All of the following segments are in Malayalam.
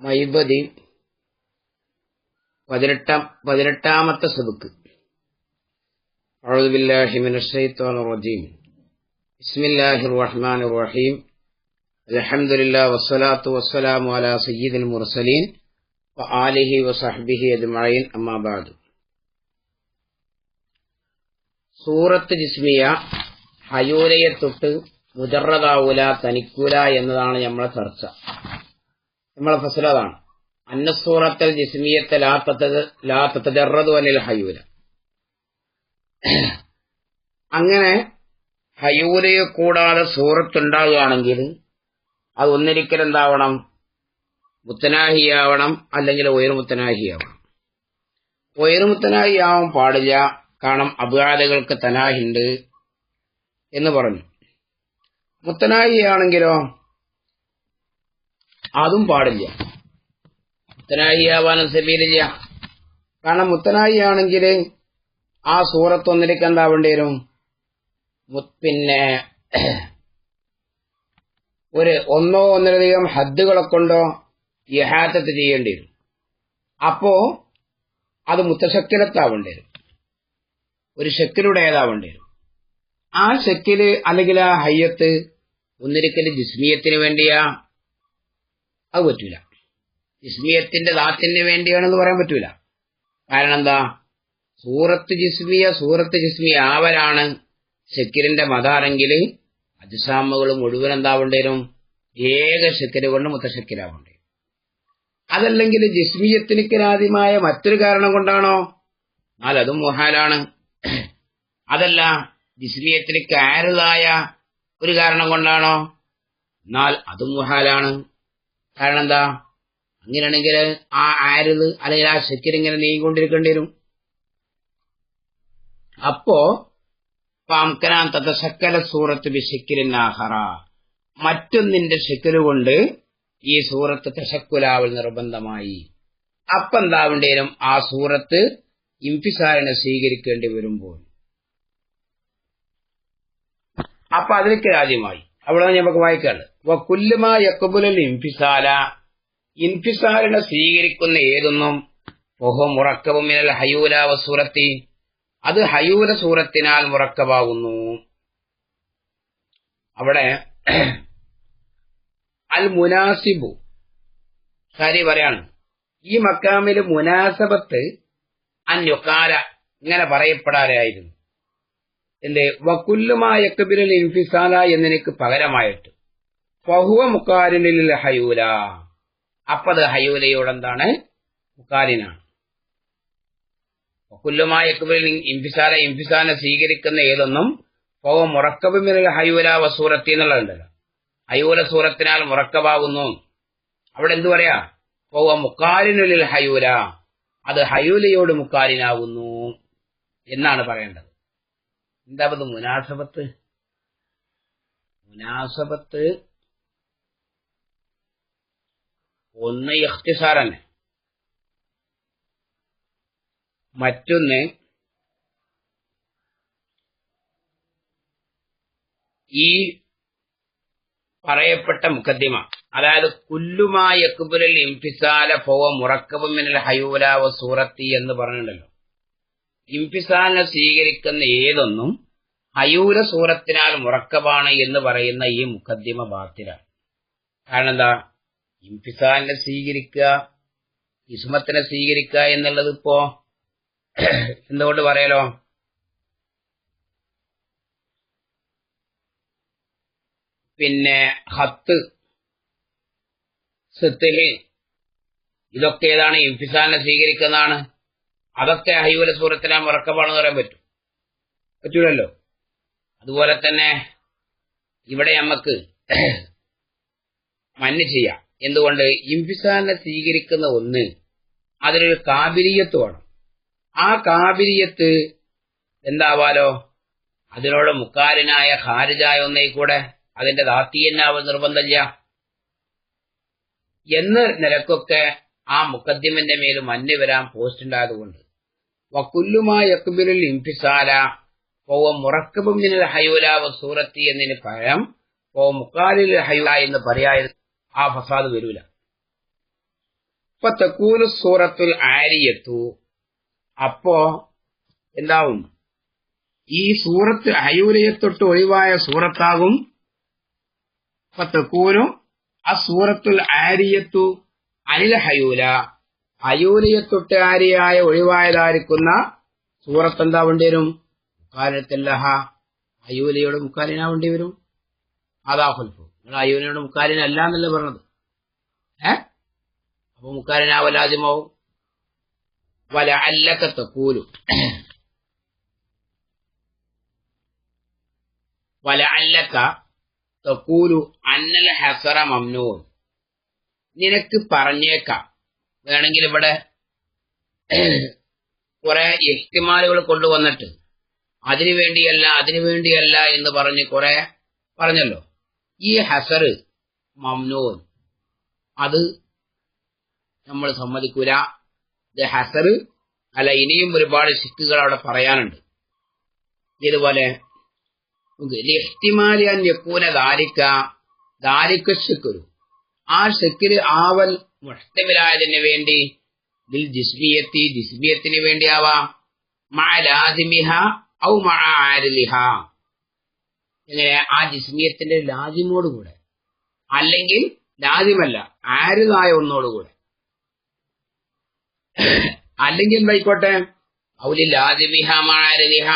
മൈബതി പതിനെട്ടാം പതിനെട്ടാമത്തെ സബുക്ക്. റജീം ബിസ്മില്ലാഹിർ റഹീം വസ്സലാത്തു വസ്സലാമു അലാ മുർസലീൻ വസഹ്ബിഹി അജ്മഈൻ. സൂറത്ത് ജിസ്മിയ ഹയൂലയെ തൊട്ട് മുജറദാവൂല തനിക്കൂല എന്നതാണ് നമ്മളെ ചർച്ച. നമ്മളെ ഫസലതാണ് അന്നസൂറത്തൽ ജിസ്മിയത്തെ ലാ തത്തജറതു ഹയൂര അങ്ങനെ ഹയൂലയെ കൂടാതെ സൂറത്തുണ്ടാകുകയാണെങ്കിൽ അത് ഒന്നിരിക്കൽ എന്താവണം? മുത്തനാഹിയാവണം അല്ലെങ്കിൽ ഉയർമുത്തനാഹിയാവണം. ഉയർമുത്തനാഹിയാവാൻ പാടില്ല. കാരണം അബാദകൾക്ക് തനാഹിണ്ട് എന്ന് പറഞ്ഞു. മുത്തനാഹിയാണെങ്കിലോ? അതും പാടില്ല. മുത്തനാഹിയാവാനും സബീലില്ല. കാരണം മുത്തനായി ആണെങ്കിൽ ആ സൂറത്ത് ഒന്നിലേക്ക് എന്താവേണ്ടി വരും പിന്നെ ഒരു ഒന്നോ ഒന്നിലധികം ഹദ്ദുകളെ കൊണ്ടോ യഹാത്തത്ത് ചെയ്യേണ്ടി വരും അപ്പോ അത് മുത്തശക്കിലത്താവേണ്ടി വരും ഒരു ഷെക്കിലുടേതാവേണ്ടി വരും ആ ഷെക്കിൽ അല്ലെങ്കിൽ ആ ഹയ്യത്ത് ഒന്നിരിക്കൽ ജിസ്മിയത്തിന് വേണ്ടിയാ അത് പറ്റൂല. ജിസ്മിയത്തിന്റെ ദാത്തിന് വേണ്ടിയാണെന്ന് പറയാൻ പറ്റൂല. കാരണം എന്താ? സൂറത്ത് ജിസ്മിയ സൂറത്ത് ജിസ്മിയ ആവരാണ് ഷെക്കിലിന്റെ മതാണെങ്കിൽ അജിസാമുകൾ മുഴുവൻ എന്താ വരും ഏക ഷെക്കിൽ കൊണ്ട് മുത്തശക്കിരാവേണ്ടി. അതല്ലെങ്കിൽ ജിസ്മിയത്തിനിക്കരാദ്യമായ മറ്റൊരു കാരണം കൊണ്ടാണോ? എന്നാൽ അതും മുഹാലാണ്. അതല്ല ജിസ്മിയത്തിന് കാരുതായ ഒരു കാരണം കൊണ്ടാണോ? എന്നാൽ അതും മുഹാലാണ്. കാരണം എന്താ അങ്ങനെയാണെങ്കിൽ ആ ആരുത് അല്ലെങ്കിൽ ആ ശക്തി ഇങ്ങനെ നീങ്ങിക്കൊണ്ടിരിക്കേണ്ടി വരും അപ്പോ പാംകനാൻ തത്തശക്കല സൂറത്ത് ബി ഷെക്കിലിനാഹറ മറ്റൊന്നിന്റെ ഷെക്കിൽ കൊണ്ട് ഈ സൂറത്ത് തശക്കുലാവൽ നിർബന്ധമായി. അപ്പെന്താവേണ്ടി വരും ആ സൂറത്ത് ഇംഫിസാരനെ സ്വീകരിക്കേണ്ടി വരുമ്പോൾ. അപ്പൊ അതിലേക്ക് ആദ്യമായി. അവിടെ നമുക്ക് വായിക്കാണ് ഇൻഫിസാല. ഇൻഫിസാലിനെ സ്വീകരിക്കുന്ന ഏതൊന്നും ഓഹോ മുറക്കവും മിനൽ സൂറത്തി. അത് ഹയൂല സൂറത്തിനാൽ മുറക്കമാകുന്നു. അവിടെ അൽ മുനാസിബു. സാരി പറയാണ്. ഈ മക്കാമിൽ മുനാസബത്ത് അന്യൊക്കാല ഇങ്ങനെ പറയപ്പെടാറായിരുന്നു എന്റെ വക്കുല്ലുമായ കബിരൽ ഇൻഫിസാല എന്നെനിക്ക് പകരമായിട്ട്. ഫഹുവ മുക്കാരിനിൽ ഹയൂല. അപ്പത് ഹയൂലയോടെന്താണ്? മുക്കാരിനാണ്. കുല്ലുമായ കബിരൽ ഇൻഫിസാല ഇൻഫിസാനെ സ്വീകരിക്കുന്ന ഏതൊന്നും ഫഹുവ മുറക്കബിമിനൽ ഹയൂല വസൂറത്തി എന്നുള്ളതുണ്ടല്ലോ ഹയൂല സൂറത്തിനാൽ മുറക്കബാകുന്നു അവിടെ എന്തു പറയാ? ഫഹുവ മുക്കാലിനുള്ളിൽ ഹയൂല. അത് ഹയൂലയോട് മുക്കാലിനാകുന്നു എന്നാണ് പറയേണ്ടത്. എന്താ മുനാസബത്ത്? മുനാസബത്ത് ഒന്ന് ഇഖ്തിസാർ മറ്റൊന്ന് ഈ പറയപ്പെട്ട മുഖദ്ദിമ. അതായത് കുല്ലുമായ യക്കുബുലൽ ഇംഫിസാല ഫോവ മുറക്കബുമിനൽ ഹയൂലാവ സൂറത്തി എന്ന് പറഞ്ഞിട്ടുണ്ടല്ലോ. ഇംഫിസാലിനെ സ്വീകരിക്കുന്ന ഏതൊന്നും ഹയൂല സൂറത്തിനാൽ മുറക്കബാണ് എന്ന് പറയുന്ന ഈ മുഖദ്ദിമ ബാത്തിലാണ്. കാരണം എന്താ? ഇംഫിസാലിനെ സ്വീകരിക്കുക ഇസ്മത്തിനെ സ്വീകരിക്കുക എന്നുള്ളത് ഇപ്പോ എന്തുകൊണ്ട് പറയലോ? പിന്നെ ഹത്ത് സിത്തിൽ ഇതൊക്കെ ഏതാണ്? ഇംഫിസാലിനെ സ്വീകരിക്കുന്നതാണ്. അതൊക്കെ ഹൈവല സൂറത്തിനെ മറക്കപ്പാണെന്ന് പറയാൻ പറ്റും. പറ്റൂലല്ലോ? അതുപോലെ തന്നെ ഇവിടെ നമുക്ക് മഞ്ഞ് ചെയ്യാം. എന്തുകൊണ്ട് ഇംഫിസാനെ സ്വീകരിക്കുന്ന ഒന്ന് അതിനൊരു കാബിലിയത്ത് വേണം ആ കാബിലിയത്ത് എന്താവാലോ? അതിനോട് മുക്കാലിനായ ഹാരിജായ ഒന്നേ കൂടെ അതിന്റെ ദാത്തീയനാവ് നിർബന്ധമില്ല. എന്ന നിലക്കൊക്കെ ആ മുക്കദ്ദിമിന്റെ മേലും മഞ്ഞ് വരാൻ പോസ്റ്റ് ഉണ്ടായതുകൊണ്ട്. വക്കുല്ലുമായ ഇംഫിസാല പോവ മുറക്കബും ഹയൂലാവ സൂറത്തി എന്നതിന് പകരം പോവ മുക്കാലിൽ ഹയൂല എന്ന് പറയാതെ ആ ഫസാദ് വരൂല. തെക്കൂലു സൂറത്തുൽ ആരിയത്തു. അപ്പോ എന്താവും? ഈ സൂറത്ത് അയൂലയത്തൊട്ട് ഒഴിവായ സൂറത്താകും പത്തക്കൂലും ആ സൂറത്തുൽ ആരിയത്തു അനിൽ ഹയൂല. അയൂലയത്തൊട്ട് ആരിയായ ഒഴിവായതായിരിക്കുന്ന സൂറത്ത് എന്താ വേണ്ടി വരും? മുക്കാലത്തല്ലഹ അയൂലയോട് മുക്കാലിനാവേണ്ടി വരും? അതാ ഹുൽഫു നിങ്ങൾ അയ്യോനോട് മുക്കാലിനല്ല എന്നല്ലേ പറഞ്ഞത്? ഏ? അപ്പൊ മുക്കാലിനാവലാദ്യമാവും. വല അല്ലക്കത്തെ കൂലും വല അല്ലക്ക തക്കൂലു അന്നൽ ഹസറ മംനൂൻ. നിനക്ക് പറഞ്ഞേക്കാം. വേണമെങ്കിൽ ഇവിടെ കുറെ എക്തിമാലുകൾ കൊണ്ടുവന്നിട്ട് അതിനു വേണ്ടിയല്ല അതിനു വേണ്ടിയല്ല എന്ന് പറഞ്ഞ് കുറെ പറഞ്ഞല്ലോ. ഈ ഹസർ മംനൂൻ. അത് നമ്മൾ സമ്മതിക്കൂല. ഇത് ഹസർ അല്ല ഇനിയും ഒരുപാട് ശിക്കുകൾ അവിടെ പറയാനുണ്ട്. ഇതുപോലെ ഇഹ്തിമാലിയാൻ യക്കൂന ദാരിക്ക ദാരിക്ക ശിക്കുരു ആ ശിക്കിൽ ആവൽ മുഷ്ടമിലായതിനു വേണ്ടി ബിൽ ജിസ്മിയത്തി ജിസ്മിയത്തിന് വേണ്ടിയാവാം. മാലാദിമിഹ ഔ മാരിലിഹ എങ്ങനെ? ആ ജിസ്മിയത്തിന്റെ ലാജിമോടുകൂടെ അല്ലെങ്കിൽ ലാജിമല്ല ആരുതായ ഒന്നോടുകൂടെ. അല്ലെങ്കിൽ എന്തായിക്കോട്ടെ ഔലി ലാജിമിഹ മാരിലിഹ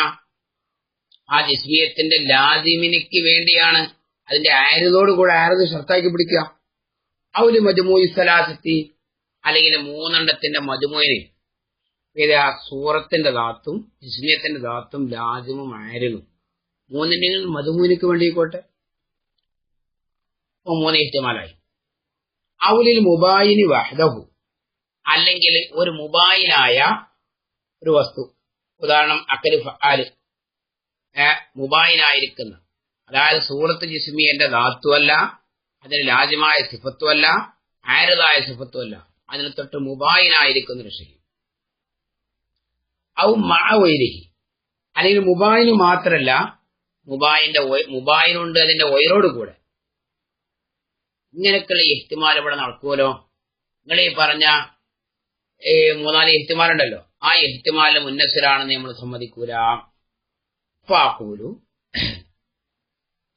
ആ ജിസ്മിയത്തിന്റെ ലാജിമിനിക്ക് വേണ്ടിയാണ് അതിന്റെ ആരുതോടുകൂടെ ആരത് ഷർത്താക്കി പിടിക്കുക. ഔലി മജുമൂയി സലാസത്തി അല്ലെങ്കിൽ മൂന്നെണ്ണത്തിന്റെ മജുമോയിന്. ഇത് ആ സൂറത്തിന്റെ ദാത്തും ജിസ്മിയത്തിന്റെ ദാത്തും ലാജിമും ആയിരുന്നു മൂന്നിന്റെയും മധുമൂനിക്ക് വേണ്ടിക്കോട്ടെ അപ്പൊ മൂന്ന് ഇഷ്ടമാലായി ഔലിൽ മുബായിന് വഹദഹു. അല്ലെങ്കിൽ ഒരു മുബായിനായ ഒരു വസ്തു. ഉദാഹരണം അക്കൽ ഫാൽ മുബായിനായിരിക്കുന്ന അതായത് സൂറത്ത് ജിസ്മിയന്റെ ധാത്തുവല്ല അതിന് ലാജ്യമായ സിഫത്തുമല്ല ആരതായ സിഫത്തുമല്ല അതിന് തൊട്ട് മുബായിനായിരിക്കുന്ന ഒരു ഔ മാവൈരഹി അല്ലെങ്കിൽ മുബായിന് മാത്രല്ല മുബായിന്റെ മുബായിനുണ്ട് അതിന്റെ ഒയറോട് കൂടെ. ഇങ്ങനെയൊക്കെയുള്ള ഇഹ്തിമാൽ ഇവിടെ നടക്കുമല്ലോ. നിങ്ങൾ ഈ പറഞ്ഞ മൂന്നാൽ ഇഹ്തിമാലുണ്ടല്ലോ ആ ഇഹ്തിമാലിന് മുന്നസരാണെന്ന് നമ്മൾ സമ്മതിക്കൂല. പാക്കൂലു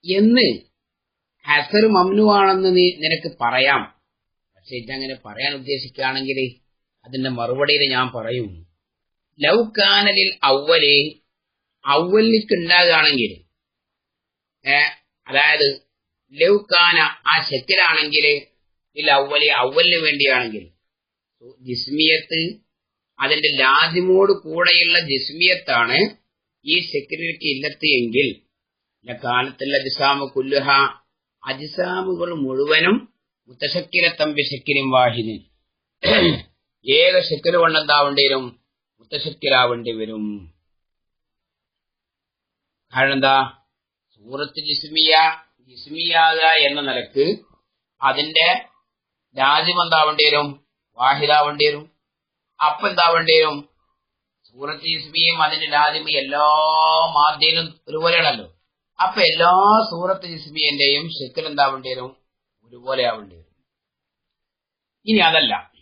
എന്ന് ഹസർ മമ്നുവാണെന്ന് നീ നിനക്ക് പറയാം. പക്ഷെ ഇതങ്ങനെ പറയാൻ ഉദ്ദേശിക്കുകയാണെങ്കിൽ അതിന്റെ മറുപടിയിൽ ഞാൻ പറയും. ലൗകാനലിൽ ഔവൽ ഔവലിക്ക് ഉണ്ടാകുകയാണെങ്കിൽ അതായത് ലൗകാന ആ ശക്കിലാണെങ്കിൽ ഇല്ല ഔവലി ഔവലിന് വേണ്ടിയാണെങ്കിൽ ജിസ്മിയത്ത് അതിന്റെ ലാജിമോട് കൂടെയുള്ള ജിസ്മിയത്താണ് ഈ ശക്കിലേക്ക് ഇല്ലത്ത് എങ്കിൽ കാലത്തുള്ള അജിസാമ് കുല്ലുഹ അജിസാമുകൾ മുഴുവനും മുത്തശക്കിലത്തം ബിശക്കിലും വാഹിദിൻ ഏക ശക്കിൽ കൊണ്ടെന്താവേണ്ടിവരും? വരും മുത്തശക്കിലാവേണ്ടി വരും. കാരണം എന്താ? സൂറത്ത് ജിസ്മിയ ജിസ്മിയാക എന്ന നിലയ്ക്ക് അതിന്റെ രാജ്യം എന്താവേണ്ടി വരും? വാഹിദാവേണ്ടി വരും. അപ്പൊ എന്താവേണ്ടി വരും? സൂറത്ത് ജിസ്മിയും അതിന്റെ രാജ്യം എല്ലാ മാധ്യയിലും ഒരുപോലെയാണല്ലോ. അപ്പൊ എല്ലാ സൂറത്ത് ജിസ്മിയന്റെയും ഷെക്കിൽ എന്താവേണ്ടി വരും? ഒരുപോലെ ആവേണ്ടി വരും. ഇനി അതല്ല.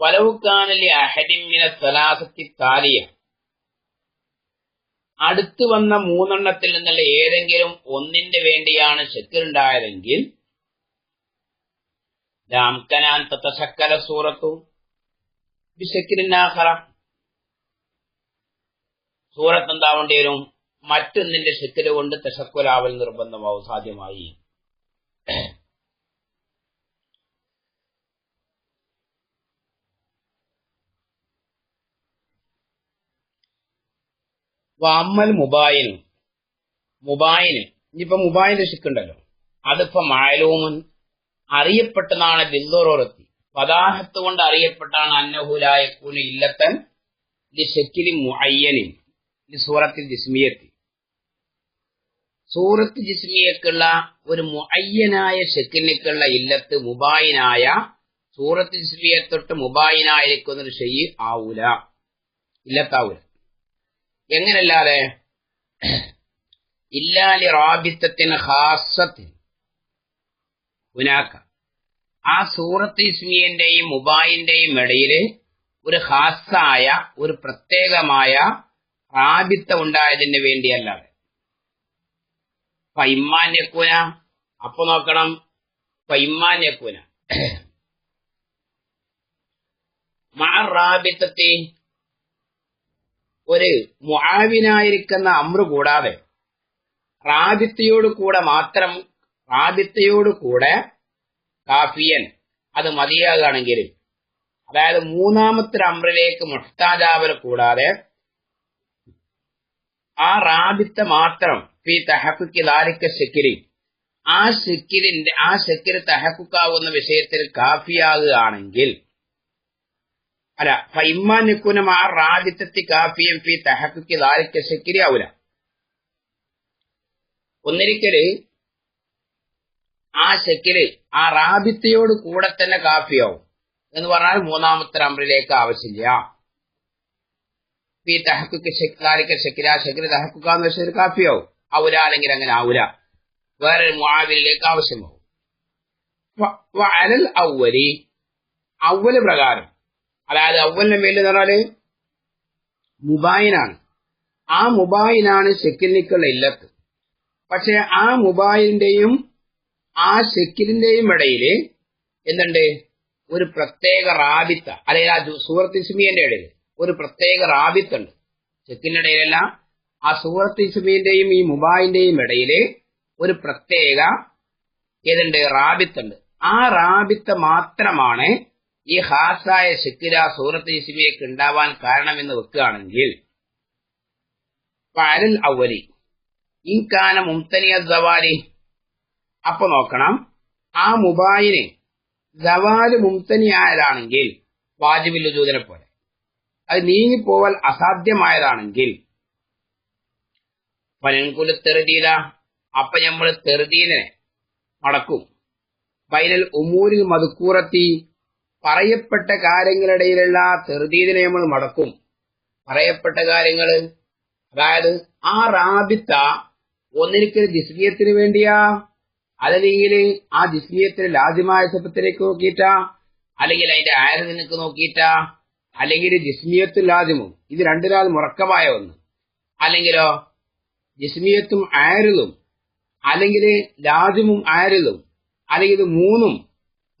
വലവുക്കാനല്ലേ അഹരിമിനെ സലാസത്തി താലിയ. അടുത്തു വന്ന മൂന്നെണ്ണത്തിൽ നിന്നുള്ള ഏതെങ്കിലും ഒന്നിന്റെ വേണ്ടിയാണ് ഷെക്കിലുണ്ടായതെങ്കിൽ രാംകനാൻ തത്തശക്കല സൂറത്തു ബിഷക്കിനാഹറ സൂറത്ത് എന്താവേണ്ടി വരും മറ്റൊന്നിന്റെ ഷെക്കിൽ കൊണ്ട് തശക്കുലാവൽ നിർബന്ധമാവും സാധ്യമായി. വമ്മൽ മുബായിനും മുബായിന് ഇനിയിപ്പോ മുബായിന്റെ ഷിക്കുണ്ടല്ലോ അതിപ്പോ മായലൂമൻ അറിയപ്പെട്ടതാണ് ബിന്ദോറോറത്തി. പദാഹത്ത് കൊണ്ട് അറിയപ്പെട്ടാണ് അന്നഹുലായ കൂലി ഇല്ലത്തൻ സൂറത്തിൽ ജിസ്മിയത്തി. സൂറത്ത് ജിസ്മിയക്കുള്ള ഒരു മുഅയ്യനായ ഷെക്കിനിക്കുള്ള ഇല്ലത്ത് മുബായിനായ സൂറത്ത് ജിസ്മിയത്തൊട്ട് മുബായിനായിരിക്കുന്ന ഒരു ഷെയ്യ് ആവൂല. ഇല്ലത്താവൂല. എങ്ങനല്ലാതെ? ഇല്ലാലി റാബിത്തത്തിന് ഹാസത്തിന് ഉനാക്ക ആ സൂറത്ത് ഇസ്മിയന്റെയും മുബായിന്റെയും ഇടയിൽ ഒരു ഹാസായ ഒരു പ്രത്യേകമായ റാബിത്ത ഉണ്ടായതിന് വേണ്ടിയല്ലാതെ. പൈമാന്യക്കൂന അപ്പൊ നോക്കണം പൈമാന്യക്കൂന റാബിത്തത്തെ ഒരു മുആവിനായിരിക്കുന്ന അമ്രു കൂടാതെ റാബിത്തയോട് കൂടെ മാത്രം റാബിത്തയോട് കൂടെ കാഫിയൻ അത് മതിയാകുകയാണെങ്കിൽ അതായത് മൂന്നാമത്തെ അമ്രിലേക്ക് മുഷ്താജാവൽ കൂടാതെ ആ റാബിത്ത മാത്രം ഫി തഹക്കുക്ക് ദാരിക്ക ശക്കിരി ആ ശക്കിരിന്റെ ആ ശക്കിര് തഹക്കുക്കാവുന്ന വിഷയത്തിൽ കാഫിയാകുകയാണെങ്കിൽ അല്ല ഫൈമാൻ നിക്കുനം ആ റാബിത്തത്തി കാഫിയും ഫി തഹക്കുക്ക് ദാരിക്ക ശക്കിരി ആവൂല ഒന്നിരിക്കൽ ആ ശക്കിൽ ആ റാബിത്തയോട് കൂടെ തന്നെ കാഫിയാവും. എന്ന് പറഞ്ഞാൽ മൂന്നാമത്തെ അമ്രിലേക്ക് ആവശ്യമില്ല. ഈ തഹക്കുക്ക് ഷെക്കാലിക്ക് ശക്കിര ഷെക്കിന് തഹക്കുക്കാന്ന് വെച്ചാൽ കാഫിയാവും. ആവൂല അല്ലെങ്കിൽ അങ്ങനെ ആവൂല വേറെ മുവിലേക്ക് ആവശ്യമാവും. അവൽ പ്രകാരം. അതായത് അവലിന്റെ മേലിൽ എന്ന് പറഞ്ഞാൽ മുബായിനാണ്. ആ മുബായിനാണ് ഷെക്കിലിക്കുള്ള ഇല്ലത്ത്. പക്ഷെ ആ മുബായിന്റെയും ആ ഷെക്കിലിന്റെയും ഇടയിൽ എന്തുണ്ട്? ഒരു പ്രത്യേക റാബിത്ത. അല്ലെങ്കിൽ ആ സൂറത്ത് ഇസ്മിയന്റെ ഇടയിൽ ഒരു പ്രത്യേക റാബിത്ത് ഉണ്ട്. ചെക്കിന്റെ ഇടയിലല്ല ആ സൂറത്ത് ഈ മുബായിന്റെയും ഇടയിൽ ഒരു പ്രത്യേക ഏതുണ്ട്? റാബിത്തുണ്ട് ആ റാബിത്ത് മാത്രമാണ് ഈ ഹാസായ ഷെക്കിര സൂറത്ത് ഇസ്മിയക്ക് ഉണ്ടാവാൻ കാരണമെന്ന് വെക്കുകയാണെങ്കിൽ മുംതനിയ അപ്പൊ നോക്കണം ആ മുബായിന് ദവാൽ മുംതനിയായതാണെങ്കിൽ വാജിബില്ലുജൂതിനെ പോലെ. അത് നീങ്ങിപ്പോവാൻ അസാധ്യമായതാണെങ്കിൽ പനൻകുല തെറുതീല അപ്പൊ നമ്മൾ തെറുതീനെ മടക്കും. ബൈനൽ ഉമൂരിൽ മതുക്കൂറത്തി പറയപ്പെട്ട കാര്യങ്ങളിടയിലുള്ള തെറുതീതിനെ നമ്മൾ മടക്കും. പറയപ്പെട്ട കാര്യങ്ങൾ അതായത് ആ റാബിത്ത ഒന്നിരിക്കൽ ജിസ്മിയത്തിന് വേണ്ടിയാ? അതല്ലെങ്കിൽ ആ ജിസ്മിയത്തിന് ലാദ്യമായ സപ്പത്തിലേക്ക് നോക്കിയിട്ടാ? അല്ലെങ്കിൽ അതിന്റെ ആയതിനക്ക് നോക്കിയിട്ടാ? അല്ലെങ്കിൽ ജിസ്മിയത്തും ലാദ്യമും ഇത് രണ്ടിനാൽ മുറക്കമായ ഒന്ന്. അല്ലെങ്കിലോ ജിസ്മിയത്തും ആയരുതും അല്ലെങ്കിൽ ലാദ്യമും ആയരുതും അല്ലെങ്കിൽ മൂന്നും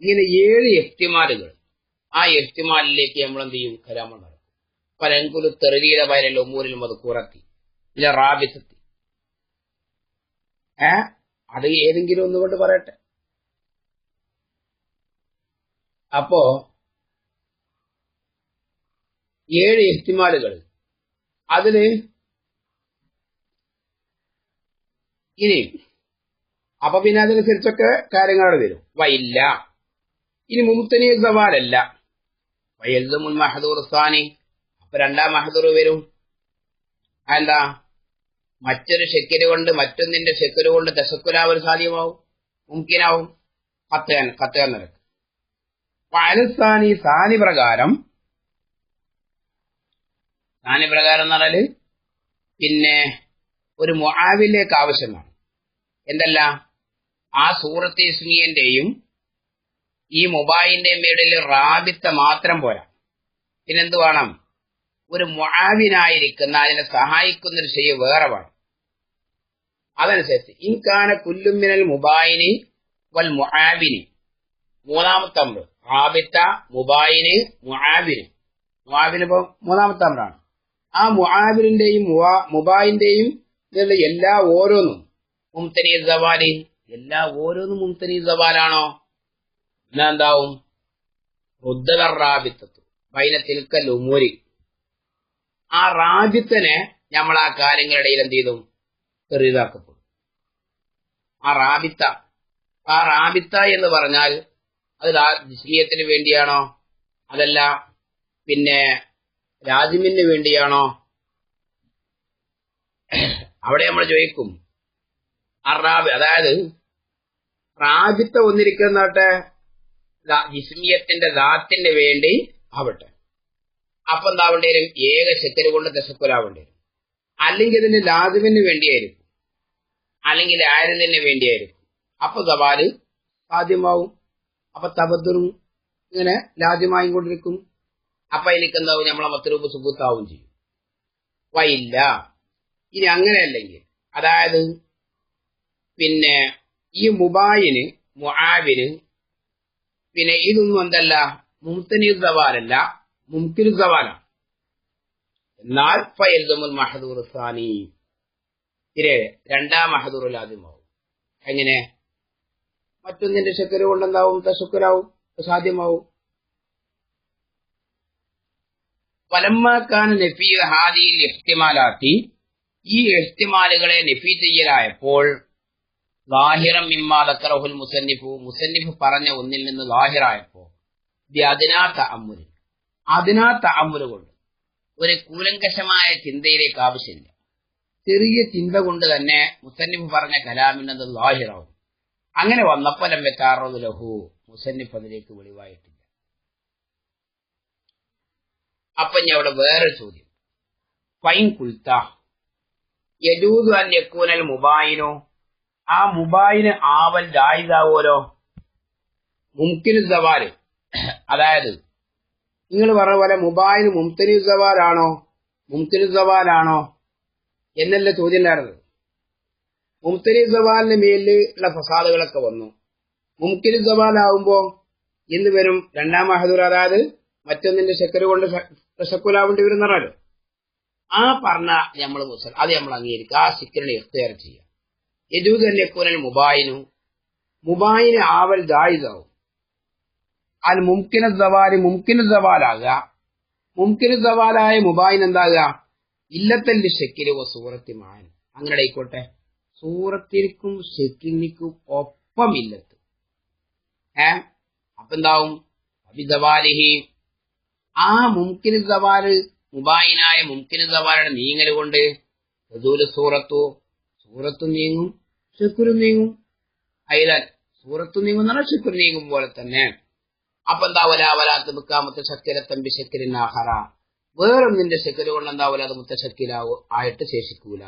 ഇങ്ങനെ ഏഴ് എഫ്തിമാലുകൾ ആ എഫ്തിമാലിലേക്ക് നമ്മൾ എന്ത് ചെയ്യും കലാമ നടക്കും പലങ്കുലു തെറിയുടെ വയലല്ലോ ഒമ്പൂരിലും അത് കുറത്തി. ഇല്ല റാബിസത്തി അത് ഏതെങ്കിലും ഒന്നുകൊണ്ട് പറയട്ടെ. അപ്പോ ഏഴ് എഹ്തിമാലുകൾ അതിന് ഇനി അപ്പൊ പിന്നെ അതനുസരിച്ചൊക്കെ കാര്യങ്ങൾ വരും. വയില്ല ഇനി മുംതനി സവാലല്ല. വയൽമുൽ മഹദൂർ സ്ഥാനി അപ്പൊ രണ്ടാം മഹദൂർ വരും. എന്താ മറ്റൊരു ഷെക്കര് കൊണ്ട് മറ്റൊന്നിന്റെ ഷെക്കര് കൊണ്ട് ദശക്കുലാവൽ സാധ്യമാവും. മുംകിനാവും കത്തുകാൻ കത്തുകാൻ നിരക്ക്. പാലസ്ഥാനി സാനി പ്രകാരം. സാനി പ്രകാരം എന്ന് പറഞ്ഞാൽ പിന്നെ ഒരു മുഹാവിലേക്ക് ആവശ്യമാണ്. എന്തല്ല? ആ സൂറത്ത് ഇസ്മിയന്റെയും ഈ മൊബൈലിന്റെ ഇടയിൽ റാബിത്ത മാത്രം പോരാ. പിന്നെന്ത് വേണം? ഒരു മുആവിനായിരിക്കുന്ന അതിനെ സഹായിക്കുന്ന ഒരു ശരി വേറെ വേണം. അതനുസരിച്ച് ഇൻകാന കുല്ലുമിനൽ മുബായിനി വൽ മുആവിനി. മൂന്നാമത്തെ അമ്പ് റാബിത്ത മുബായിന് മുആവിന്. മുഹാബിന് ഇപ്പൊ മൂന്നാമത്തെ അമ്പാണ് ആ മുആവിനിന്റെയും മുബായിന്റെയും എല്ലാ ഓരോന്നും. മുംതനി സവാലി എല്ലാ ഓരോന്നും മുംതനി സവാലാണോ? എന്നാ എന്താവും റുദ്ദല റാബിത്തത്തു ബൈന തിൽക്കൽ ഉമൂരി ആ റാബിത്തനെ നമ്മൾ ആ കാര്യങ്ങളുടെ എന്ത് ചെയ്തു ചെറിയതാക്കപ്പെടും. ആ റാബിത്ത. ആ റാബിത്ത എന്ന് പറഞ്ഞാൽ അത് ജിസ്മിയത്തിന് വേണ്ടിയാണോ? അതല്ല പിന്നെ രാജിമിന് വേണ്ടിയാണോ? അവിടെ നമ്മൾ ചോദിക്കും. അതായത് റാബിത്ത ഒന്നിരിക്കുന്നോട്ടെ ജിസ്മിയത്തിന്റെ ദാത്തിന് വേണ്ടി ആവട്ടെ. അപ്പൊ എന്താവേണ്ടി വരും ഏക ശക്തി കൊണ്ട് ദശക്കുലാവേണ്ടി. വരും അല്ലെങ്കിൽ ഇതിന് ലാദിമിന് വേണ്ടിയായിരിക്കും. അല്ലെങ്കിൽ ആരുന്നതിന് വേണ്ടിയായിരിക്കും. അപ്പൊ സവാൽ സാധ്യമാവും. അപ്പൊ തബദ്ദറും ഇങ്ങനെ ലാദ്യമായും കൊണ്ടിരിക്കും. അപ്പൊ എനിക്ക് എന്താവും നമ്മളെ മത്തരൂപ് സുബൂത്താവും ചെയ്യും. വയില്ല ഇനി അങ്ങനെയല്ലെങ്കിൽ അതായത് പിന്നെ ഈ മുബായിന് മുആവിന് പിന്നെ ഇതൊന്നും എന്തല്ല മുംതനി സവാലല്ല മുംകിന് സവാലാണ് മഹദൂർ സാനി. ഇരെ രണ്ടാം മഹദൂറിൽ ആദ്യമാവും. എങ്ങനെ? മറ്റൊന്നിന്റെ ശക്കര കൊണ്ടെന്താവും? തശുക്കരാവും സാധ്യമാവും. പലമ്മാക്കാൻ നഫീ ഹാദിയിൽ എഹ്തിമാലാത്തി ഈ എഹ്തിമാലുകളെ നഫീ ചെയ്യലായപ്പോൾ ലാഹിറം മിമ്മാ ദക്കറഹുൽ മുസന്നിഫു. മുസന്നിഫ് പറഞ്ഞ ഒന്നിൽ നിന്ന് ലാഹിറായപ്പോ. അതിനാ തഅമ്മുൽ. അതിനാ തഅമ്മുൽ കൊണ്ട് ഒരു കൂലങ്കഷമായ ചിന്തയിലേക്ക് ആവശ്യമില്ല. ചെറിയ ചിന്ത കൊണ്ട് തന്നെ മുസന്നിഫ് പറഞ്ഞ കലാമിനത് ലാഹിറാവും. അങ്ങനെ വന്നപ്പലം വെക്കാറത് ലഹു. മുസന്നിഫ് അതിലേക്ക് വെളിവായിട്ടില്ല. അപ്പൊ ഞാൻ അവിടെ വേറൊരു ചോദ്യം. ഫൈൻ കുൽത്ത. യജൂദു അൻ യക്കൂനൽ മുബായിനോ ആ മുബായിന് ആവൽ ജായിതാവോലോ മുംകിനു സവാൽ. അതായത് നിങ്ങൾ പറഞ്ഞ പോലെ മുബായിന് മുംതനു സവാലാണോ? മുംകിനു സവാലാണോ? എന്നല്ല ചോദ്യം ഉണ്ടായിരുന്നത്. മുംതനി സവാലിന് മേലിൽ ഉള്ള ഫസാദുകളൊക്കെ വന്നു. മുംകിനു സവാലാവുമ്പോ എന്ന് വരും രണ്ടാം മഹദൂർ. അതായത് മറ്റൊന്നിന്റെ ശക്കര കൊണ്ട് ശക്കുലാവേണ്ടി വരും പറഞ്ഞാലോ ആ പറഞ്ഞ നമ്മൾ മുസൽ അത് നമ്മൾ അംഗീകരിക്കുക. ആ ശിക്കറിനെ എഫ്തേർ ചെയ്യാം യജൂദ് തന്നെ കുനൽ മുബായിനു. മുബായിന് ആവൽ ജായിദാവും അൽ മുംകിന സവാൽ മുംകിന സവാലാകുക. മുംകിന സവാലായ മുബായിൻ എന്താകുക? ഇല്ലത്തല്ലി ഷെക്കിൽ സൂറത്തി മാൻ. അങ്ങനെ ആയിക്കോട്ടെ. സൂറത്തിനും ഷെക്കിനിക്കും ഒപ്പം ഇല്ലത്ത്. ഏ? അപ്പൊ എന്താവും? അബിദവാലിഹി ആ മുംകിന് സവാൽ മുബായിനായ മുംകിന് സവാലുടെ നീങ്ങൽ കൊണ്ട് സൂറത്തു സൂറത്തു നീങ്ങും ശുക്രും നീങ്ങും. അയിലാൽ സൂറത്തു നീങ്ങും പറഞ്ഞാൽ നീങ്ങും പോലെ തന്നെ. അപ്പൊ എന്താവല ശക്തിരത്തമ്പി ശക്തിരൻ ആഹാര വേറെ നിന്റെ ശക്തി കൊണ്ട് എന്താവല അത് മുത്തശക്കിലാവോ ആയിട്ട് ശേഷിക്കൂല.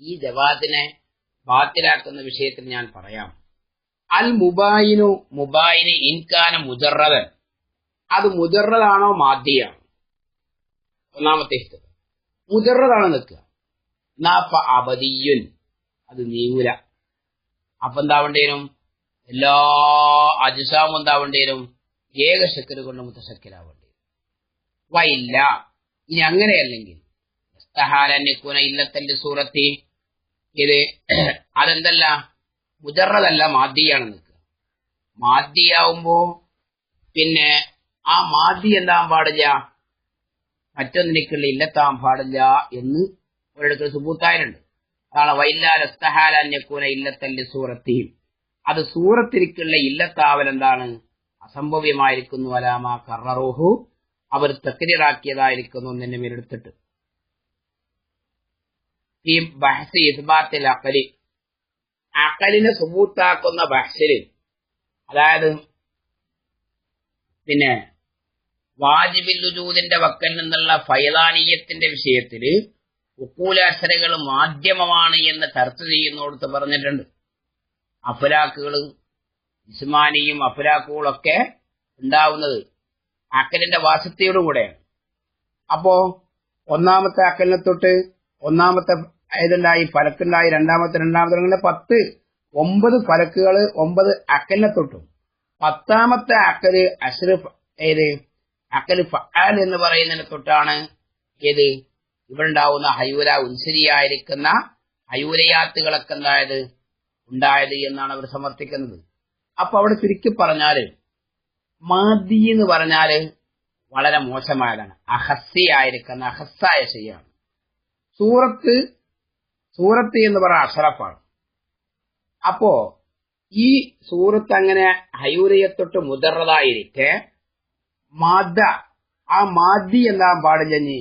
ഈ ജവാദിനെ ബാത്തിലാക്കുന്ന വിഷയത്തിൽ ഞാൻ പറയാം. അൽ മുബായിനു മുബായിന് ഇൻകാന മുജറദൻ അത് മുജറദാണോ മാധ്യയാണോ ഒന്നാമത്തെ ഇഷ്ടം. മുതിർന്നതാണ് നിൽക്കുക. നാപ്പ അബദിയുൻ. അത് നീങ്ങൂല. അപ്പൊ എന്താവേണ്ടേനും? എല്ലാ അജുസാവും എന്താവേണ്ടേനും? ഏക ശക്കര് കൊണ്ട് മുത്തശക്കരാവേണ്ടി വയില്ല ഇനി അങ്ങനെയല്ലെങ്കിൽ കുന ഇല്ലത്തന്റെ സൂറത്തി. ഇത് അതെന്തല്ല? മുജറതല്ല മാദിയാണ് നിൽക്കുക. മാദ്യയാവുമ്പോ പിന്നെ ആ മാദ്യ എന്താൻ പാടില്ല? മറ്റൊന്നിലേക്കുള്ള ഇല്ലത്താൻ പാടില്ല എന്ന് ഒരിടത്ത് സുബൂത്തായിട്ടുണ്ട് അതാണ് വൈല്ലാലസ്തഹാലന്യക്കൂന ഇല്ലത്തല്ലെ സൂറത്തിയും അത് സൂറത്തിരിക്കുള്ള ഇല്ലത്താവൽ എന്താണ്? അസംഭവ്യമായിരിക്കുന്നു. അലാമ കററൂഹു അവർ തക്രീറാക്കിയതായിരിക്കുന്നു എന്നെ മേലെടുത്തിട്ട് ഈ ബഹസ് ഇസ്ബാത്തിൽ അക്കലി അക്കലിനെ സുബൂത്താക്കുന്ന ബഹസിൽ അതായത് പിന്നെ വാജിബില്ലുജൂദിന്റെ വക്കൽ നിന്നുള്ള ഫൈലാനീയത്തിന്റെ വിഷയത്തിൽ ഉക്കൂലാശ്രകൾ മാധ്യമമാണ് എന്ന് ചർച്ച ചെയ്യുന്നോടത്ത് പറഞ്ഞിട്ടുണ്ട്. അഫലാക്കുകളും ഇസ്മാനിയും അഫലാക്കുകളൊക്കെ ഉണ്ടാവുന്നത് അക്കലിന്റെ വാസത്തിയോടും കൂടെയാണ് അപ്പോ ഒന്നാമത്തെ അക്കലിനെ തൊട്ട് ഒന്നാമത്തെ ഇതുണ്ടായി ഫലക്കുണ്ടായി രണ്ടാമത്തെ രണ്ടാമത്തെ അങ്ങനെ പത്ത് ഒമ്പത് ഫലക്കുകൾ ഒമ്പത് അക്കലിനെ തൊട്ടും. പത്താമത്തെ അക്കൽ അഷ്റഫ് ഏത്? അക്കൽ ഫാൽ എന്ന് പറയുന്നതിനെ തൊട്ടാണ് ഏത് ഇവിടെ ഉണ്ടാവുന്ന ഹയൂര ഉൻസരിയായിരിക്കുന്ന ഹയൂരയാത്തുകളൊക്കെ എന്തായത്? ഉണ്ടായത് എന്നാണ് അവർ സമർത്ഥിക്കുന്നത്. അപ്പൊ അവിടെ ചുരുക്കി പറഞ്ഞാൽ മാദി എന്ന് പറഞ്ഞാൽ വളരെ മോശമായതാണ്. അഹസ്സിയായിരിക്കുന്ന അഹസ്സായ ശരിയാണ്. സൂറത്ത് സൂറത്ത് എന്ന് പറഞ്ഞ അഷറഫാണ്. അപ്പോ ഈ സൂറത്ത് അങ്ങനെ ഹയൂരയെ തൊട്ട് മുതറതായിരിക്കെ മാദ ആ മാദി എന്താൻ പാടില്ല നീ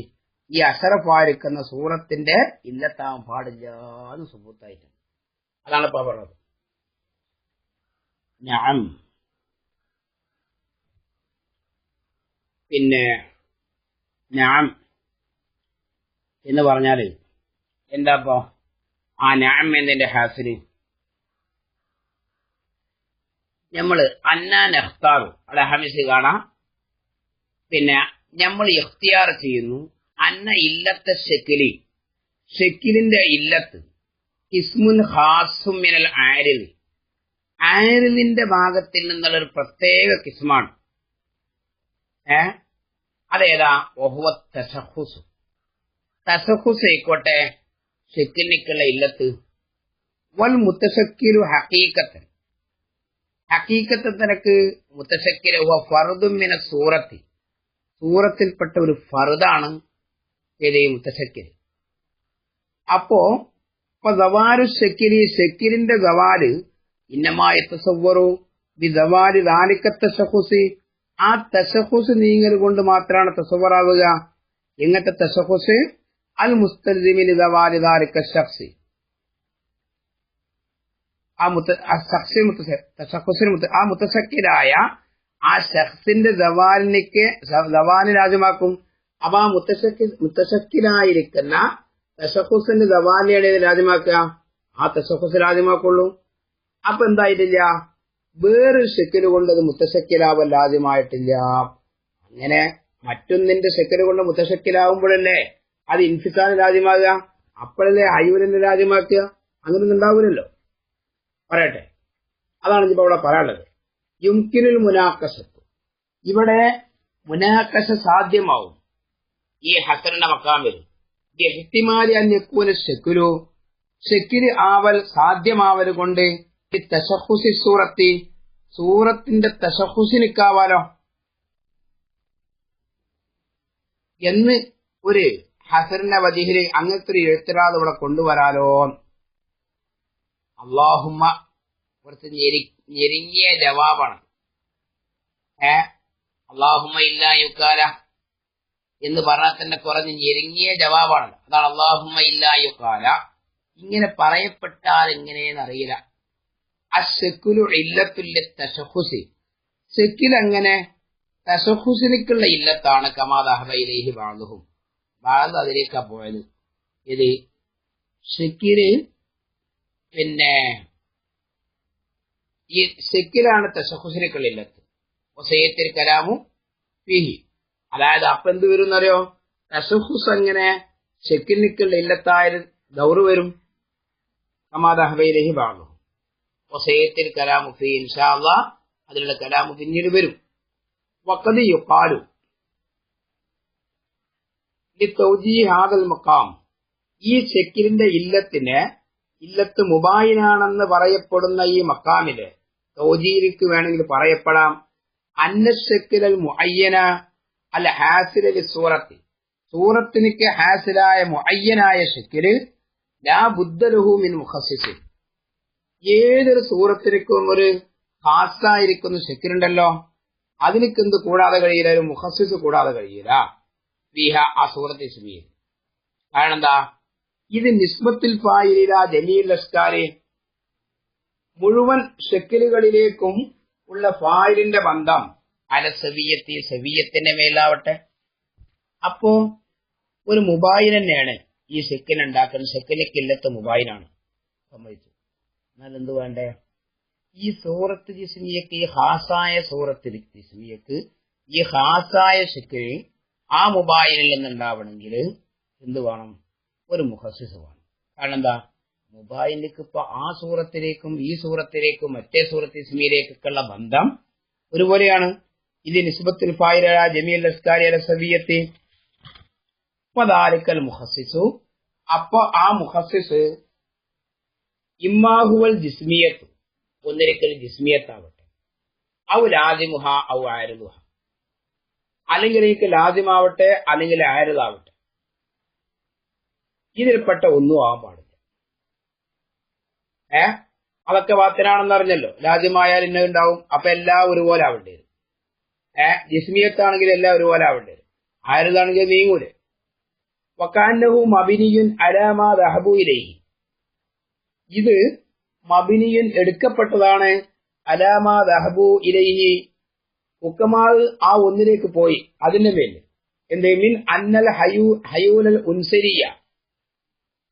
ഈ അഷറഫായിരിക്കുന്ന സൂറത്തിന്റെ ഇല്ലത്താൻ പാടില്ല എന്ന് സുഹൃത്തായിട്ട് അതാണ് ഇപ്പൊ പറഞ്ഞത്. ഞാൻ പിന്നെ ഞാൻ എന്ന് പറഞ്ഞാൽ എന്താപ്പോ ആ ഞാൻ എന്നതിന്റെ ഹാസിന് നമ്മൾ അന്നാൻ നെഹ്താറു അവിടെ ഹമിസ് കാണാം. പിന്നെ നമ്മൾ ഇഖ്തിയാർ ചെയ്യുന്നു. അന്ന ഇല്ലത്തെ ഷെക്കിലി. ഷെക്കിലിന്റെ ഇല്ലത്ത്. ഇസ്മുൻ ഹാസും മിനൽ ആരിൽ. ആരിലിന്റെ ഭാഗത്തിൽ നിന്നുള്ള ഒരു പ്രത്യേക കിസ്മാണ്. ഏ? അതേതാ? ഒഹുവ തസഹുസ് തസഹുസ് ആയിക്കോട്ടെ ഷെക്കിലിക്കുള്ള ഇല്ലത്ത്. വൽ മുത്തശക്കിലു ഹക്കീക്കത്തൻ ഹക്കീക്കത്ത് നിനക്ക് മുത്തശക്കിൽ ഫറുദുമിന സൂറത്തി. സൂറത്തിൽപ്പെട്ട ഒരു ഫറുദാണ് ഏതെയും മുത്തശക്കിൽ. അപ്പോ ഇപ്പൊ ദവാരു ഷെക്കിലി ഷെക്കിലിന്റെ ദവാൽ ഇന്നമായ തസവറു ബി ദവാൽ ദാലിക്ക തശഹുസി ആ തശഹുസ് നീങ്ങൽ കൊണ്ട് മാത്രമാണ് തസവറാവുക എങ്ങനത്തെ തശഹുസ് അൽ മുസ്തലിമിന് ദവാൽ ദാലിക്ക ഷഖ്സി ആ മുത്ത ആ ഷഖ്സി മുത്തസ തശഹുസിന് മുത്ത ആ മുത്തസക്കിലായ ആ ഷഖ്സിന്റെ ദവാലിനിക്ക് ദവാലിന് രാജ്യമാക്കും അപ്പൊ ആ മുത്തശക്കി മുത്തശക്കിലായിരിക്കുന്ന തശഹുസിന്റെ ദവാലിയാണ് രാജ്യമാക്കുക ആ തശഹുസ് രാജ്യമാക്കുള്ളൂ അപ്പൊ എന്തായിട്ടില്ല? വേറൊരു ഷെക്കിൽ കൊണ്ട് അത് മുത്തശക്കിലാവൽ രാജ്യമായിട്ടില്ല. അങ്ങനെ മറ്റൊന്നിന്റെ ഷെക്കിൽ കൊണ്ട് മുത്തശക്കിലാവുമ്പോഴല്ലേ അത് ഇൻഫിസാന് രാജ്യമാകുക? അപ്പോഴല്ലേ ഹൈവലിന്റെ രാജ്യമാക്കുക? അങ്ങനൊന്നും ഉണ്ടാവില്ലല്ലോ പറയട്ടെ. അതാണ് ഇപ്പൊ അവിടെ പറയാനുള്ളത്. യുംകിനുൽ മുനാക്കസത്ത് ഇവിടെ മുനാക്കശ സാധ്യമാവും. ഈ ഹസറിന്റെ മക്കാമിൽ എഹ്തിമാലി അന്യക്കൂന ഷെക്കുലു ഷെക്കിൽ ആവൽ സാധ്യമാവൽ കൊണ്ട് ഈ തശഹുസി സൂറത്തി സൂറത്തിന്റെ തശഹുസിനിക്കാവാലോ എന്ന് ഒരു ഹസറിന്റെ വജിഹിൽ അങ്ങനത്തെ ഒരു എഴുത്തരാതെ ഇവിടെ കൊണ്ടുവരാലോ. അള്ളാഹുമ്മ കുറച്ച് ഞെരി ഞെരുങ്ങിയ ജവാബാണ്. ഏ? അള്ളാഹുമ ഇല്ല യുക്കാല എന്ന് പറഞ്ഞാൽ തന്നെ കുറഞ്ഞ് ഞെരുങ്ങിയ ജവാബാണ്. അതാണ് അള്ളാഹുമ ഇല്ല യുക്കാല ഇങ്ങനെ പറയപ്പെട്ടാൽ എങ്ങനെയെന്ന് അറിയില്ല. അശക്കുലു ഇല്ലത്തുല്യ തശഹുസി സെക്കിൽ അങ്ങനെ തശഹുസിനിക്കുള്ള ഇല്ലത്താണ് കമാദഹബയിലേഹി ബാളുഹും ബാൾ അതിലേക്കാ പോയത്. ഇത് ഷെക്കിൽ പിന്നെ ഈ സെക്കിലാണ് തശഹുസിനിക്കുള്ള ഇല്ലത്ത് ഒസയത്തിൽ കലാമു പിഹി അതായത് അപ്പൊ എന്ത് വരും എന്നറിയോ തശഹുസ് അങ്ങനെ ഷെക്കിനിക്കുള്ള ഇല്ലത്തായ ദൗറ് വരും. കമാദഹബയിലേഹി പറഞ്ഞു വസയത്തിൽ കലാമു ഫി ഇൻഷാ അള്ളാ അതിലുള്ള കലാമു പിന്നീട് വരും. വക്കതി യുക്കാലു ഹാദൽ മക്കാം ഈ ചെക്കിലിന്റെ ഇല്ലത്തിന് ഇല്ലത്ത് മുബായിനാണെന്ന് പറയപ്പെടുന്ന ഈ മക്കാമിൽ തൗജീരിക്ക് വേണമെങ്കിൽ പറയപ്പെടാം. അന്നശക്കിലൽ മുഅയ്യന അൽ ഹാസിലൽ സൂറത്തി. സൂറത്തിനിക്ക് ഹാസിലായ മുഅയ്യനായ ശക്കിൽ ലാ ബുദ്ധലുഹു മിൻ മുഖസ്സിസിൻ. ഏതൊരു സൂറത്തിനും ഒരു ഖാസായിരിക്കുന്ന ശക്കിലുണ്ടല്ലോ അതിനൊക്കെ എന്ത് കൂടാതെ കഴിയില്ല ഒരു മുഹസിസ് കൂടാതെ കഴിയില്ല. ബിഹ ആ സൂറത്ത് ഇസ്മിയിൽ. കാരണം എന്താ? ഇത് നിസ്ബത്തിൽ ഫായില ജലീൽ അസ്കാരി മുഴുവൻ ഷെക്കിലുകളിലേക്കും ഉള്ള ഫായിലിന്റെ ബന്ധം അല സെവിയത്തി സെവിയത്തിന്റെ മേലാവട്ടെ. അപ്പോ ഒരു മുബായിൻ തന്നെയാണ് ഈ ഉണ്ടാക്കുന്നത്. ഉണ്ടാക്കുന്ന ഷെക്കിലേക്കില്ലത്ത് മുബായിനാണ്. സമ്മതിച്ചു. എന്നാൽ എന്ത് വേണ്ടേ? ഈ സൂറത്ത് ജിസ്മിയക്ക് ഈ ഹാസായ സൂറത്ത് ജിസ്മിയക്ക് ഈ ഹാസായ ഷെക്കിൽ ആ മൊബൈലിൽ നിന്നുണ്ടാവണമെങ്കിൽ എന്ത് വേണം? ഒരു മുഹസിസ് വേണം. കാരണം എന്താ? മൊബൈലിലേക്ക് ഇപ്പൊ ആ സൂറത്തിലേക്കും ഈ സൂറത്തിലേക്കും മറ്റേ സൂറത്ത് ഇസ്മിയിലേക്കൊക്കെയുള്ള ബന്ധം ഒരുപോലെയാണ്. ഇത് നിസ്ബത്തുൽ ഫായിര ജമീൽ അസ്കാരി അല സവിയത്തി പതാലിക്കൽ മുഹസിസു അപ്പൊ ആ മുഹസിസ് ഇമ്മാഹുവൽ ജിസ്മിയത്ത് ഒന്നിരിക്കൽ ജിസ്മിയത്താവട്ടെ. ഔ ലാദിമുഹ ഔ ആരുദുഹ. അല്ലെങ്കിൽ എനിക്ക് ലാദിമാവട്ടെ അല്ലെങ്കിൽ ആരുതാവട്ടെ ഇതിൽപ്പെട്ട ഒന്നും ആവാൻ പാടില്ല. ഏ? അതൊക്കെ വാത്തിനാണെന്ന് അറിഞ്ഞല്ലോ. രാജ്യമായാൽ ഇന്ന ഉണ്ടാവും. അപ്പൊ എല്ലാം ഒരുപോലെ ആവേണ്ടി? വരും ഏ? ജിസ്മിയത്താണെങ്കിൽ എല്ലാം ഒരുപോലെ ആവേണ്ടി? വരും ആരുതാണെങ്കിൽ നീങ്ങൂലെ? വക്കാന്നഹു മബിനിയുൻ അലാമാ ദഹബുയിലേഹി ഇത് മബിനിയൻ എടുക്കപ്പെട്ടതാണ് അലാമാ ദഹബു ഇലൈഹി. ഉക്കമാവ് ആ ഒന്നിലേക്ക് പോയി. അതിന്റെ മേൽ എന്ത്? മിൻ അന്നൽ ഹയൂ ഹയൂലൽ ഉൻസരിയ.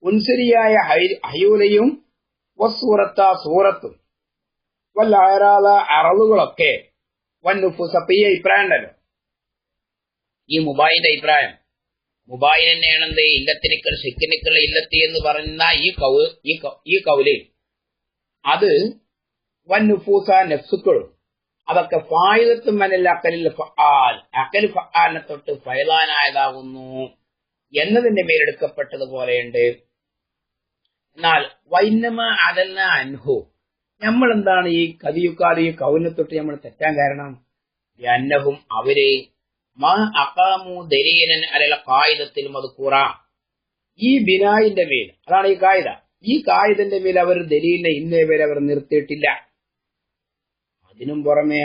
ഉൻസരിയായ ഹയൂലയും വസൂറത്ത സൂറത്തും. വല്ല അറളുകളൊക്കെ നുഫൂസ് അപ്പൊ ഈ മുബായിന്റെ അഭിപ്രായം. മുബായി തന്നെയാണ് എന്ത് ഇല്ലത്തിനിക്കൾ സിക്കിനിക്കൾ ഇല്ലത്തി എന്ന് പറയുന്ന ഈ കൗ ഈ കൗൽ. അത് വൻ നുഫൂസ നെഫ്സുക്കളും. അതൊക്കെ ഫായുദത്തും മനല്ല അക്കലിൽ ഫആൽ അക്കൽ ഫആലിനെ തൊട്ട് ഫയലാനായതാകുന്നു. എന്നതിന്റെ മേലെടുക്കപ്പെട്ടതുപോലെയുണ്ട് എന്നാൽ വൈനമ അതല്ല അൻഹു. നമ്മൾ എന്താണ് ഈ കതിയുക്കാതെ ഈ നമ്മൾ തെറ്റാൻ കാരണം? അന്നഹും അവരെ മാ അക്കാമു ദരീനൻ അലല അത് മതുക്കൂറ ഈ ബിനായിന്റെ മേൽ അതാണ് ഈ കായിക ഈ കായുധന്റെ മേൽ അവർ ദലീലിനെ ഇന്നേ വരെ അവർ നിർത്തിയിട്ടില്ല. അതിനും പുറമെ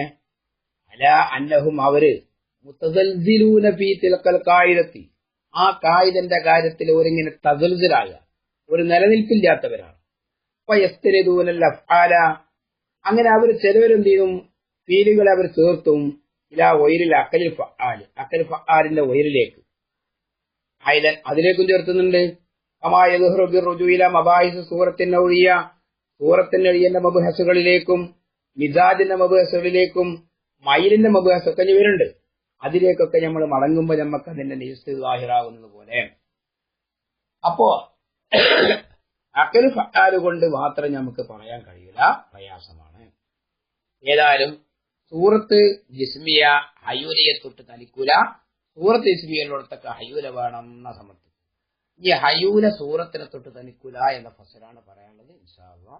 അല അന്നഹും അവർ മുത്തസൽസിലൂനഫി ഫീ തിലക്കൽ ആ കായുധന്റെ കാര്യത്തിൽ ഒരിങ്ങനെ തസൽസിലാകുക. ഒരു നിലനിൽപ്പില്ലാത്തവരാണ്. അഫ്ആല. അങ്ങനെ അവർ ചിലവരെന്ത് ചെയ്യും ഫീലുകളെ അവർ തീർത്തും ഇലാ ഒയിരിൽ അക്കലിൽ ഫആൽ. അക്കൽ ഫആലിന്റെ ഒയിരിലേക്ക് ആയതൻ അതിലേക്കും ചേർത്തുന്നുണ്ട്. സൂറത്തിന്റെ ഒഴിയ സൂറത്തിന്റെ ഒഴിയന്റെ മബുഹസുകളിലേക്കും മിസാദിന്റെ മബുഹസുകളിലേക്കും മയിലിന്റെ മബുഹസൊക്കെ ഇവരുണ്ട് അതിലേക്കൊക്കെ നമ്മൾ മടങ്ങുമ്പോൾ നമുക്ക് അതിന്റെ നിയുസ് ലാഹിറാവുന്നത് പോലെ. അപ്പോ അക്കൽ ഫാൽ കൊണ്ട് മാത്രം നമുക്ക് പറയാൻ കഴിയില്ല. പ്രയാസമാണ്. ഏതായാലും സൂറത്ത് ജിസ്മിയ ഹയൂലയെ തൊട്ട് തനിക്കൂല. സൂറത്ത് ജിസ്മിയയിലോടത്തൊക്കെ ഹയൂല വേണം എന്ന സമർത്ഥിക്കും ഈ ഹയൂല സൂറത്തിനെ തൊട്ട് തനിക്കൂല എന്ന ഫസലാണ് പറയാനുള്ളത്. ഇൻഷാ